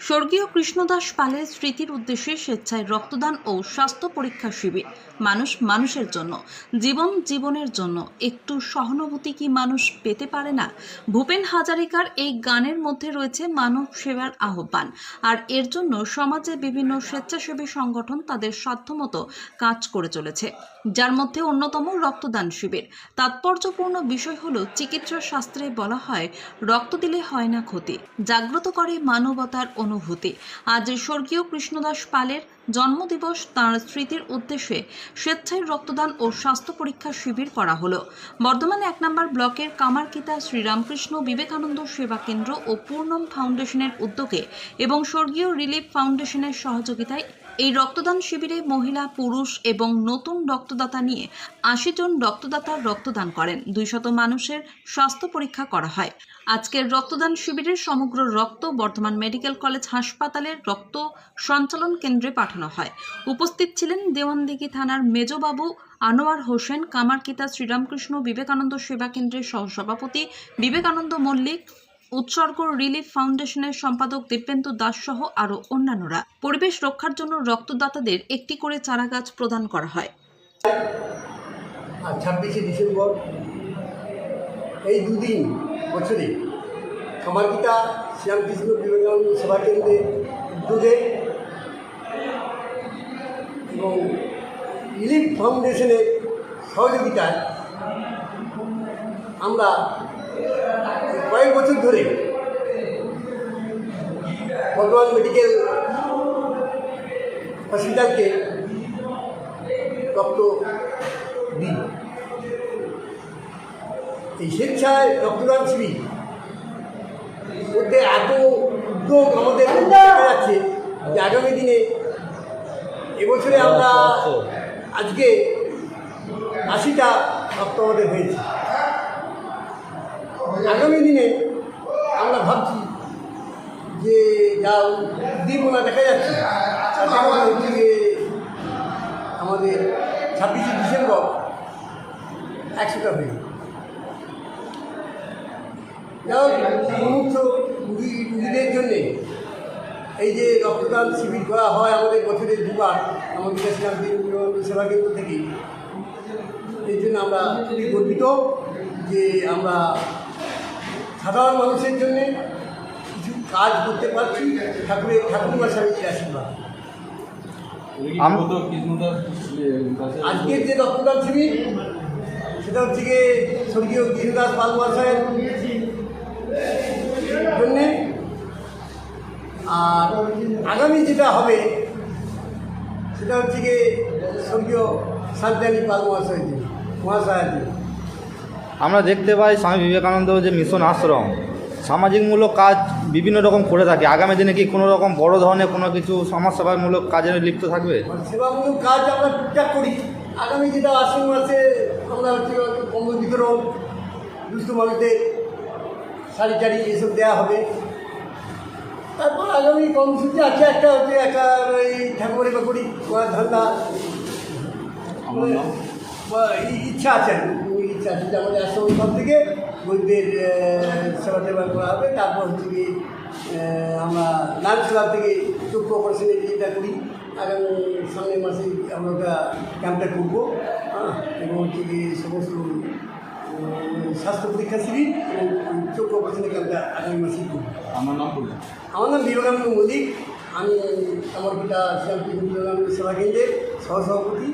স্বর্গীয় কৃষ্ণদাস পালের স্মৃতির উদ্দেশ্যে স্বেচ্ছায় রক্তদান ও স্বাস্থ্য পরীক্ষা শিবির। মানুষ মানুষের জন্য, জীবন জীবনের জন্য। একটু সহানুভূতি কি মানুষ পেতে পারে না? ভূপেন হাজারিকার এই গানের মধ্যে রয়েছে মানব সেবার আহ্বান। আর এর জন্য সমাজে বিভিন্ন স্বেচ্ছাসেবী সংগঠন তাদের সাধ্যমতো কাজ করে চলেছে। যার মধ্যে অন্যতম রক্তদান শিবির। তাৎপর্যপূর্ণ বিষয় হলো চিকিৎসা শাস্ত্রে বলা হয়, রক্ত দিলে হয় না ক্ষতি। জাগ্রত করে মানবতার অনুভূতি আজ স্বর্গীয় কৃষ্ণদাস পালের জন্মদিবস তাঁর স্মৃতির উদ্দেশ্যে স্বেচ্ছায় রক্তদান ও স্বাস্থ্য পরীক্ষা শিবির করা হলো। বর্ধমানে এক নম্বর ব্লকের কামারকিতা শ্রীরামকৃষ্ণ বিবেকানন্দ সেবা কেন্দ্র ও পূর্ণম ফাউন্ডেশনের উদ্যোগে এবং স্বর্গীয় রিলিফ ফাউন্ডেশনের সহযোগিতায় এই রক্তদান শিবিরে মহিলা, পুরুষ এবং নতুন রক্তদাতা নিয়ে আশি জন রক্তদাতার রক্তদান করেন। দুইশত মানুষের স্বাস্থ্য পরীক্ষা করা হয়। আজকের রক্তদান শিবিরের সমগ্র রক্ত বর্ধমান মেডিকেল কলেজ হাসপাতালের রক্ত সঞ্চালন কেন্দ্রে পাঠানো হয়। উপস্থিত ছিলেন দেওয়ানদিঘি থানার মেজবাবু আনোয়ার হোসেন, কামারকিতা শ্রীরামকৃষ্ণ বিবেকানন্দ সেবা কেন্দ্রের সহসভাপতি বিবেকানন্দ মল্লিক উৎসর্গ রিলিফ ফাউন্ডেশনের সম্পাদক দিব্যেন্দু দাস সহ আরও অন্যান্যরা। পরিবেশ রক্ষার জন্য রক্তদাতাদের একটি করে চারাগাছ প্রদান করা হয়। ছাব্বিশে ডিসেম্বর, এই দুদিন বছরে শ্রীরামকৃষ্ণ বিবেকানন্দ সেবা উদ্যোগে এবং রিলিফ ফাউন্ডেশনের সহযোগিতায় আমরা কয়েক বছর ধরে বর্ধমান মেডিকেল হসপিটালকে রক্ত দিই এই স্বেচ্ছায় রক্তদান শিবির মধ্যে এত উদ্যোগ আমাদের যাচ্ছে যে আগামী দিনে এবছরে আমরা আজকে আশিটা রক্ত আমাদের হয়েছে। আগামী দিনে আমরা ভাবছি যে যা উদ্দীপনা দেখা যাচ্ছে হচ্ছে আমাদের ছাব্বিশে ডিসেম্বর একশোটা হয়ে। যাই রুগী রুগীদের জন্যে এই যে রক্তদান শিবির করা হয় আমাদের বছরের দুবার, আমাদের ন্যাশনাল সেবা কেন্দ্র থেকে এই জন্য আমরা খুবই গর্বিত যে আমরা সাধারণ মানুষের জন্যে কিছু কাজ করতে পারছি ঠাকুরের ঠাকুরমা স্বামীর আশীর্বাদ আজকের যে রক্তদান শিবির সেটা হচ্ছে গিয়ে স্বর্গীয় গিরিদাস পাল মহাশয়ের জন্যে। আর আগামী যেটা হবে সেটা হচ্ছে গিয়ে স্বর্গীয় শান্তানী পাল মহাশয়ের জন্য মহাশয়ের জন্য আমরা দেখতে পাই স্বামী বিবেকানন্দ যে মিশন আশ্রম। সামাজিকমূলক কাজ বিভিন্ন রকম করে থাকে। আগামী দিনে কি কোনো রকম বড় ধরনের কোনো কিছু সমাজসেবামূলক কাজে লিপ্ত থাকবে? সেবামূলক কাজ আমরা টুকটাক করি। আগামী যেটা আশ্বিন মাসে আমরা হচ্ছে কম্বল বিতরণ দুস্থ মানুষদের শাড়ি টাড়ি এসব দেওয়া হবে। তারপর আগামী কর্মসূচি আছে একটা হচ্ছে একটা ওই ঠাকুরের বাকুড়ি ধান্দা ইচ্ছা আছে ওই ইচ্ছা আমাদের আশ্রম সব থেকে। আহ, সেবা টেবা করা হবে। তারপর হচ্ছে কি আমরা লাল ক্লাব থেকে চক্ষু অপারেশনের যেটা করি। আগামী সামনের মাসে আমরা ওটা ক্যাম্পটা করব। হ্যাঁ এবং হচ্ছে কি সমস্ত স্বাস্থ্য পরীক্ষা শিবির এবং চক্ষু অপারেশনের ক্যাম্পটা আগামী মাসেই করব। আমার নাম বলুন। আমার নাম বিবেকানন্দ মল্লিক। আমি আমার পিতা বিবেকানন্দ সেবা কেন্দ্রের সহসভাপতি।